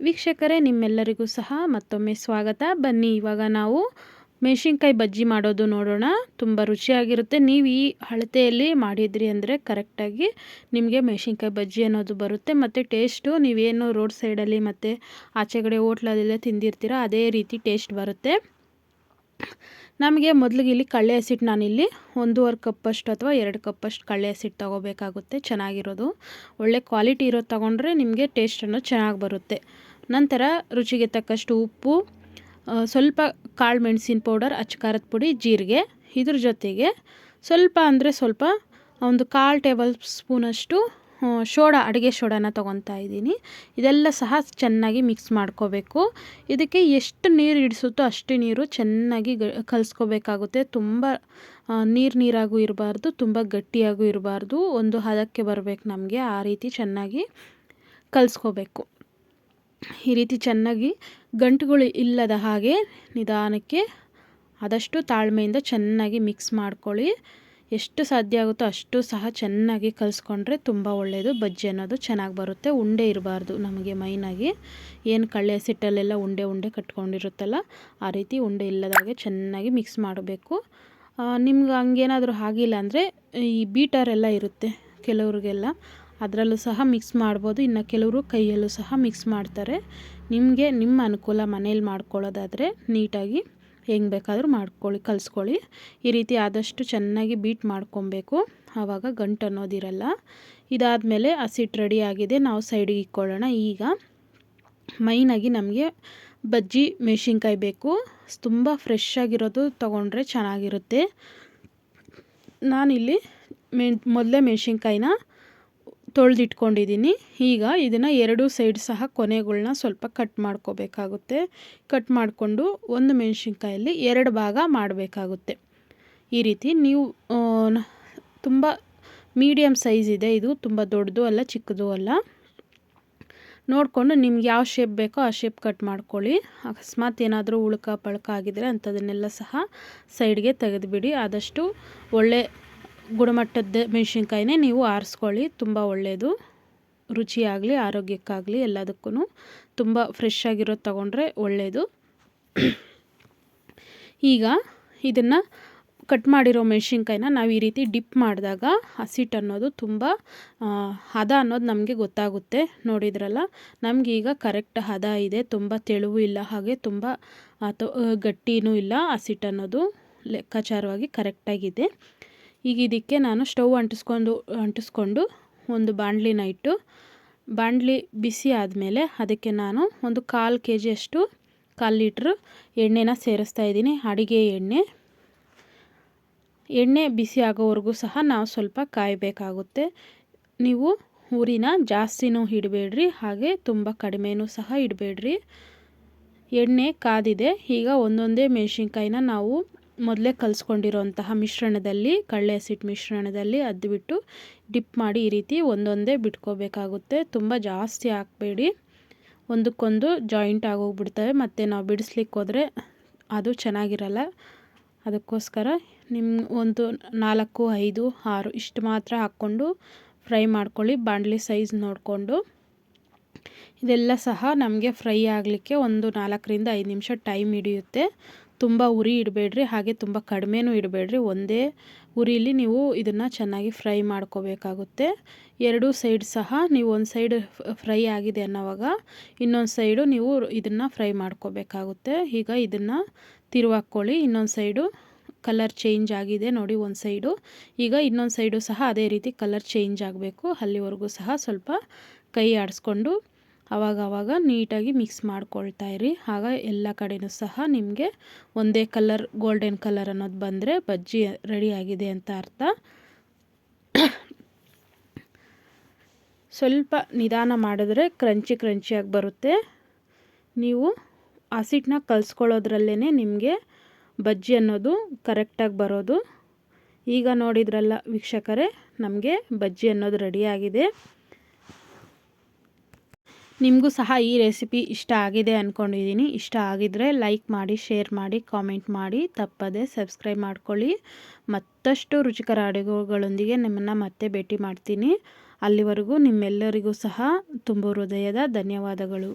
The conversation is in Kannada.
ವೀಕ್ಷಕರೇ, ನಿಮ್ಮೆಲ್ಲರಿಗೂ ಸಹ ಮತ್ತೊಮ್ಮೆ ಸ್ವಾಗತ. ಬನ್ನಿ, ಇವಾಗ ನಾವು ಮೆಣಸಿನ್ಕಾಯಿ ಬಜ್ಜಿ ಮಾಡೋದು ನೋಡೋಣ. ತುಂಬ ರುಚಿಯಾಗಿರುತ್ತೆ. ನೀವು ಈ ಅಳತೆಯಲ್ಲಿ ಮಾಡಿದ್ರಿ ಅಂದರೆ ಕರೆಕ್ಟಾಗಿ ನಿಮಗೆ ಮೆಣಸಿನ್ಕಾಯಿ ಬಜ್ಜಿ ಅನ್ನೋದು ಬರುತ್ತೆ. ಮತ್ತು ಟೇಸ್ಟು, ನೀವೇನು ರೋಡ್ ಸೈಡಲ್ಲಿ ಮತ್ತು ಆಚೆಗಡೆ ಹೋಟ್ಲಲ್ಲೆಲ್ಲ ತಿಂದಿರ್ತೀರ, ಅದೇ ರೀತಿ ಟೇಸ್ಟ್ ಬರುತ್ತೆ. ನಮಗೆ ಮೊದಲಿಗೆ ಇಲ್ಲಿ ಕಳ್ಳೆ ಹಸಿಟ್ಟು ನಾನಿಲ್ಲಿ ಒಂದೂವರೆ ಕಪ್ಪಷ್ಟು ಅಥವಾ ಎರಡು ಕಪ್ಪಷ್ಟು ಕಳ್ಳೆ ಹಸಿಟ್ಟು ತೊಗೋಬೇಕಾಗುತ್ತೆ, ಚೆನ್ನಾಗಿರೋದು. ಒಳ್ಳೆ ಕ್ವಾಲಿಟಿ ಇರೋದು ತೊಗೊಂಡ್ರೆ ನಿಮಗೆ ಟೇಸ್ಟ್ ಅನ್ನೋದು ಚೆನ್ನಾಗಿ ಬರುತ್ತೆ. ನಂತರ ರುಚಿಗೆ ತಕ್ಕಷ್ಟು ಉಪ್ಪು ಸ್ವಲ್ಪ ಕಾಳು ಮೆಣಸಿನ ಪೌಡರ್ ಅಚ್ಚಕಾರದ ಪುಡಿ, ಜೀರಿಗೆ, ಇದ್ರ ಜೊತೆಗೆ ಸ್ವಲ್ಪ ಅಂದರೆ ಸ್ವಲ್ಪ ಒಂದು ಕಾಲು ಟೇಬಲ್ ಸ್ಪೂನಷ್ಟು ಶೋಡಾ ಅಡುಗೆ ಶೋಡಾನ ತೊಗೊತಾ ಇದ್ದೀನಿ. ಇದೆಲ್ಲ ಸಹ ಚೆನ್ನಾಗಿ ಮಿಕ್ಸ್ ಮಾಡ್ಕೋಬೇಕು. ಇದಕ್ಕೆ ಎಷ್ಟು ನೀರು ಹಿಡಿಸುತ್ತೋ ಅಷ್ಟು ನೀರು ಚೆನ್ನಾಗಿ ಗ, ಕಲಿಸ್ಕೋಬೇಕಾಗುತ್ತೆ. ತುಂಬ ನೀರು ನೀರಾಗೂ ಇರಬಾರ್ದು, ತುಂಬ ಗಟ್ಟಿಯಾಗೂ ಇರಬಾರ್ದು. ಒಂದು ಹದಕ್ಕೆ ಬರಬೇಕು ನಮಗೆ, ಆ ರೀತಿ ಚೆನ್ನಾಗಿ ಕಲಿಸ್ಕೋಬೇಕು. ಈ ರೀತಿ ಚೆನ್ನಾಗಿ ಗಂಟುಗಳು ಇಲ್ಲದ ಹಾಗೆ ನಿಧಾನಕ್ಕೆ ಆದಷ್ಟು ತಾಳ್ಮೆಯಿಂದ ಚೆನ್ನಾಗಿ ಮಿಕ್ಸ್ ಮಾಡ್ಕೊಳ್ಳಿ. ಎಷ್ಟು ಸಾಧ್ಯ ಆಗುತ್ತೋ ಅಷ್ಟು ಸಹ ಚೆನ್ನಾಗಿ ಕಲಿಸ್ಕೊಂಡ್ರೆ ತುಂಬ ಒಳ್ಳೆಯದು ಬಜ್ಜಿ ಅನ್ನೋದು ಚೆನ್ನಾಗಿ ಬರುತ್ತೆ. ಉಂಡೆ ಇರಬಾರ್ದು ನಮಗೆ ಮೈನಾಗಿ ಏನು ಕಳ್ಳೆ ಸಿಟ್ಟಲ್ಲೆಲ್ಲ ಉಂಡೆ ಉಂಡೆ ಕಟ್ಕೊಂಡಿರುತ್ತಲ್ಲ, ಆ ರೀತಿ ಉಂಡೆ ಇಲ್ಲದಾಗೆ ಚೆನ್ನಾಗಿ ಮಿಕ್ಸ್ ಮಾಡಬೇಕು. ನಿಮ್ಗೆ ಹಂಗೇನಾದರೂ ಆಗಿಲ್ಲ ಅಂದರೆ ಈ ಬೀಟರ್ ಎಲ್ಲ ಇರುತ್ತೆ ಕೆಲವ್ರಿಗೆಲ್ಲ. ಅದರಲ್ಲೂ ಸಹ ಮಿಕ್ಸ್ ಮಾಡ್ಬೋದು. ಇನ್ನು ಕೆಲವರು ಕೈಯಲ್ಲೂ ಸಹ ಮಿಕ್ಸ್ ಮಾಡ್ತಾರೆ. ನಿಮಗೆ ನಿಮ್ಮ ಅನುಕೂಲ ಮನೇಲಿ ಮಾಡ್ಕೊಳ್ಳೋದಾದರೆ ನೀಟಾಗಿ ಹೆಂಗೆ ಬೇಕಾದರೂ ಮಾಡ್ಕೊಳ್ಳಿ, ಕಲಿಸ್ಕೊಳ್ಳಿ. ಈ ರೀತಿ ಆದಷ್ಟು ಚೆನ್ನಾಗಿ ಬೀಟ್ ಮಾಡ್ಕೊಬೇಕು. ಆವಾಗ ಗಂಟು ಅನ್ನೋದಿರಲ್ಲ ಇದಾದಮೇಲೆ ಹಸಿಟ್ಟು ರೆಡಿ ಆಗಿದೆ. ನಾವು ಸೈಡಿಗೆ ಇಕ್ಕೊಳ್ಳೋಣ. ಈಗ ಮೈನಾಗಿ ನಮಗೆ ಬಜ್ಜಿ ಮೆಣಸಿನ್ಕಾಯಿ ಬೇಕು. ತುಂಬ ಫ್ರೆಶ್ ಆಗಿರೋದು ತೊಗೊಂಡ್ರೆ ಚೆನ್ನಾಗಿರುತ್ತೆ. ನಾನಿಲ್ಲಿ ಮೆ, ಮೊದಲೇ ಮೆಣಸಿನ್ಕಾಯಿನ ತೊಳೆದಿಟ್ಕೊಂಡಿದ್ದೀನಿ. ಈಗ ಇದನ್ನು ಎರಡು ಸೈಡ್ ಸಹ ಕೊನೆಗಳನ್ನ ಸ್ವಲ್ಪ ಕಟ್ ಮಾಡ್ಕೋಬೇಕಾಗುತ್ತೆ. ಕಟ್ ಮಾಡಿಕೊಂಡು ಒಂದು ಮೆಣಸಿನ್ಕಾಯಲ್ಲಿ ಎರಡು ಭಾಗ ಮಾಡಬೇಕಾಗುತ್ತೆ. ಈ ರೀತಿ ನೀವು ತುಂಬ ಮೀಡಿಯಮ್ ಸೈಜ್ ಇದೆ. ಇದು ತುಂಬ ದೊಡ್ಡದು ಅಲ್ಲ, ಚಿಕ್ಕದು ಅಲ್ಲ. ನೋಡಿಕೊಂಡು ನಿಮ್ಗೆ ಯಾವ ಶೇಪ್ ಬೇಕೋ ಆ ಶೇಪ್ ಕಟ್ ಮಾಡ್ಕೊಳ್ಳಿ. ಅಕಸ್ಮಾತ್ ಏನಾದರೂ ಉಳ್ಕ ಪಳ್ಕ ಆಗಿದ್ರೆ ಅಂಥದನ್ನೆಲ್ಲ ಸಹ ಸೈಡ್ಗೆ ತೆಗೆದುಬಿಡಿ. ಆದಷ್ಟು ಒಳ್ಳೆ ಗುಣಮಟ್ಟದ ಮೆಣಸಿನ್ಕಾಯಿನೇ ನೀವು ಆರಿಸ್ಕೊಳ್ಳಿ. ತುಂಬ ಒಳ್ಳೆಯದು ರುಚಿಯಾಗಲಿ, ಆರೋಗ್ಯಕ್ಕಾಗಲಿ ಎಲ್ಲದಕ್ಕೂ ತುಂಬ ಫ್ರೆಶ್ ಆಗಿರೋದು ತೊಗೊಂಡ್ರೆ ಒಳ್ಳೆಯದು ಈಗ ಇದನ್ನು ಕಟ್ ಮಾಡಿರೋ ಮೆಣಸಿನ್ಕಾಯಿನ ನಾವು ಈ ರೀತಿ ಡಿಪ್ ಮಾಡಿದಾಗ ಹಸಿಟ್ಟು ಅನ್ನೋದು ತುಂಬ ಹದ ಅನ್ನೋದು ನಮಗೆ ಗೊತ್ತಾಗುತ್ತೆ. ನೋಡಿದ್ರಲ್ಲ, ನಮಗೆ ಈಗ ಕರೆಕ್ಟ್ ಹದ ಇದೆ. ತುಂಬ ತೆಳುವು ಇಲ್ಲ, ಹಾಗೆ ತುಂಬ ಗಟ್ಟಿನೂ ಇಲ್ಲ ಹಸಿಟ್ಟು ಅನ್ನೋದು ಲೆಕ್ಕಾಚಾರವಾಗಿ ಕರೆಕ್ಟಾಗಿದೆ ಈಗ ಇದಕ್ಕೆ ನಾನು ಸ್ಟವ್ ಅಂಟಿಸ್ಕೊಂಡು ಅಂಟಿಸ್ಕೊಂಡು ಒಂದು ಬಾಣಲಿನ ಇಟ್ಟು, ಬಾಣಲಿ ಬಿಸಿ ಆದಮೇಲೆ ಅದಕ್ಕೆ ನಾನು ಒಂದು ಕಾಲು ಕೆ ಜಿಯಷ್ಟು ಕಾಲು ಲೀಟ್ರ್ ಎಣ್ಣೆನ ಸೇರಿಸ್ತಾ ಇದ್ದೀನಿ, ಅಡಿಗೆ ಎಣ್ಣೆ. ಎಣ್ಣೆ ಬಿಸಿ ಆಗೋವರೆಗೂ ಸಹ ನಾವು ಸ್ವಲ್ಪ ಕಾಯಬೇಕಾಗುತ್ತೆ. ನೀವು ಊರಿನ ಜಾಸ್ತಿನೂ ಇಡಬೇಡ್ರಿ, ಹಾಗೆ ತುಂಬ ಕಡಿಮೆನೂ ಸಹ ಇಡಬೇಡ್ರಿ. ಎಣ್ಣೆ ಕಾದಿದೆ, ಈಗ ಒಂದೊಂದೇ ಮೆಣಸಿನ್ಕಾಯಿನ ನಾವು ಮೊದಲೇ ಕಲಿಸ್ಕೊಂಡಿರೋಂತಹ ಮಿಶ್ರಣದಲ್ಲಿ, ಕಳ್ಳೆ ಹಸಿಟ್ಟು ಮಿಶ್ರಣದಲ್ಲಿ ಅದ್ಬಿಟ್ಟು ಡಿಪ್ ಮಾಡಿ ಈ ರೀತಿ ಒಂದೊಂದೇ ಬಿಟ್ಕೋಬೇಕಾಗುತ್ತೆ. ತುಂಬ ಜಾಸ್ತಿ ಹಾಕಬೇಡಿ. ಒಂದಕ್ಕೊಂದು ಜಾಯಿಂಟ್ ಆಗೋಗ್ಬಿಡ್ತವೆ. ಮತ್ತು ನಾವು ಬಿಡಿಸ್ಲಿಕ್ಕೆ ಹೋದರೆ ಅದು ಚೆನ್ನಾಗಿರಲ್ಲ. ಅದಕ್ಕೋಸ್ಕರ ನಿಮ್ಮ ಒಂದು ನಾಲ್ಕು, ಐದು, ಆರು ಇಷ್ಟು ಮಾತ್ರ ಹಾಕ್ಕೊಂಡು ಫ್ರೈ ಮಾಡ್ಕೊಳ್ಳಿ. ಬಾಣಲಿ ಸೈಜ್ ನೋಡಿಕೊಂಡು. ಇದೆಲ್ಲ ಸಹ ನಮಗೆ ಫ್ರೈ ಆಗಲಿಕ್ಕೆ ಒಂದು ನಾಲ್ಕರಿಂದ ಐದು ನಿಮಿಷ ಟೈಮ್ ಹಿಡಿಯುತ್ತೆ. ತುಂಬ ಉರಿ ಇಡಬೇಡ್ರಿ, ಹಾಗೆ ತುಂಬ ಕಡಿಮೆನೂ ಇಡಬೇಡ್ರಿ. ಒಂದೇ ಉರಿಲಿ ನೀವು ಇದನ್ನು ಚೆನ್ನಾಗಿ ಫ್ರೈ ಮಾಡ್ಕೋಬೇಕಾಗುತ್ತೆ. ಎರಡೂ ಸೈಡ್ ಸಹ ನೀವು ಒಂದು ಸೈಡ್ ಫ್ರೈ ಆಗಿದೆ ಅನ್ನೋವಾಗ ಇನ್ನೊಂದು ಸೈಡು ನೀವು ಇದನ್ನು ಫ್ರೈ ಮಾಡ್ಕೋಬೇಕಾಗುತ್ತೆ. ಈಗ ಇದನ್ನು ತಿರುವಾಕ್ಕೊಳ್ಳಿ ಇನ್ನೊಂದು ಸೈಡು ಕಲರ್ ಚೇಂಜ್ ಆಗಿದೆ ನೋಡಿ ಒಂದು ಸೈಡು. ಈಗ ಇನ್ನೊಂದು ಸೈಡು ಸಹ ಅದೇ ರೀತಿ ಕಲರ್ ಚೇಂಜ್ ಆಗಬೇಕು. ಅಲ್ಲಿವರೆಗೂ ಸಹ ಸ್ವಲ್ಪ ಕೈ ಆಡಿಸ್ಕೊಂಡು ಅವಾಗ ಅವಾಗ ನೀಟಾಗಿ ಮಿಕ್ಸ್ ಮಾಡ್ಕೊಳ್ತಾ ಇರಿ. ಆಗ ಎಲ್ಲ ಕಡೆಯೂ ಸಹ ನಿಮಗೆ ಒಂದೇ ಕಲರ್ ಗೋಲ್ಡನ್ ಕಲರ್ ಅನ್ನೋದು ಬಂದರೆ ಬಜ್ಜಿ ರೆಡಿಯಾಗಿದೆ ಅಂತ ಅರ್ಥ. ಸ್ವಲ್ಪ ನಿಧಾನ ಮಾಡಿದ್ರೆ ಕ್ರಂಚಿ ಕ್ರಂಚಿಯಾಗಿ ಬರುತ್ತೆ. ನೀವು ಹಸಿಟ್ಟನ್ನ ಕಲಿಸ್ಕೊಳ್ಳೋದ್ರಲ್ಲೇ ನಿಮಗೆ ಬಜ್ಜಿ ಅನ್ನೋದು ಕರೆಕ್ಟಾಗಿ ಬರೋದು. ಈಗ ನೋಡಿದ್ರಲ್ಲ ವೀಕ್ಷಕರೇ, ನಮಗೆ ಬಜ್ಜಿ ಅನ್ನೋದು ರೆಡಿಯಾಗಿದೆ ನಿಮಗೂ ಸಹ ಈ ರೆಸಿಪಿ ಇಷ್ಟ ಆಗಿದೆ ಅಂದ್ಕೊಂಡಿದ್ದೀನಿ ಇಷ್ಟ ಆಗಿದ್ದರೆ ಲೈಕ್ ಮಾಡಿ ಶೇರ್ ಮಾಡಿ ಕಾಮೆಂಟ್ ಮಾಡಿ. ತಪ್ಪದೆ ಸಬ್ಸ್ಕ್ರೈಬ್ ಮಾಡ್ಕೊಳ್ಳಿ. ಮತ್ತಷ್ಟು ರುಚಿಕರ ಅಡುಗೆಗಳೊಂದಿಗೆ ನಿಮ್ಮನ್ನು ಮತ್ತೆ ಭೇಟಿ ಮಾಡ್ತೀನಿ. ಅಲ್ಲಿವರೆಗೂ ನಿಮ್ಮೆಲ್ಲರಿಗೂ ಸಹ ತುಂಬ ಹೃದಯದ ಧನ್ಯವಾದಗಳು.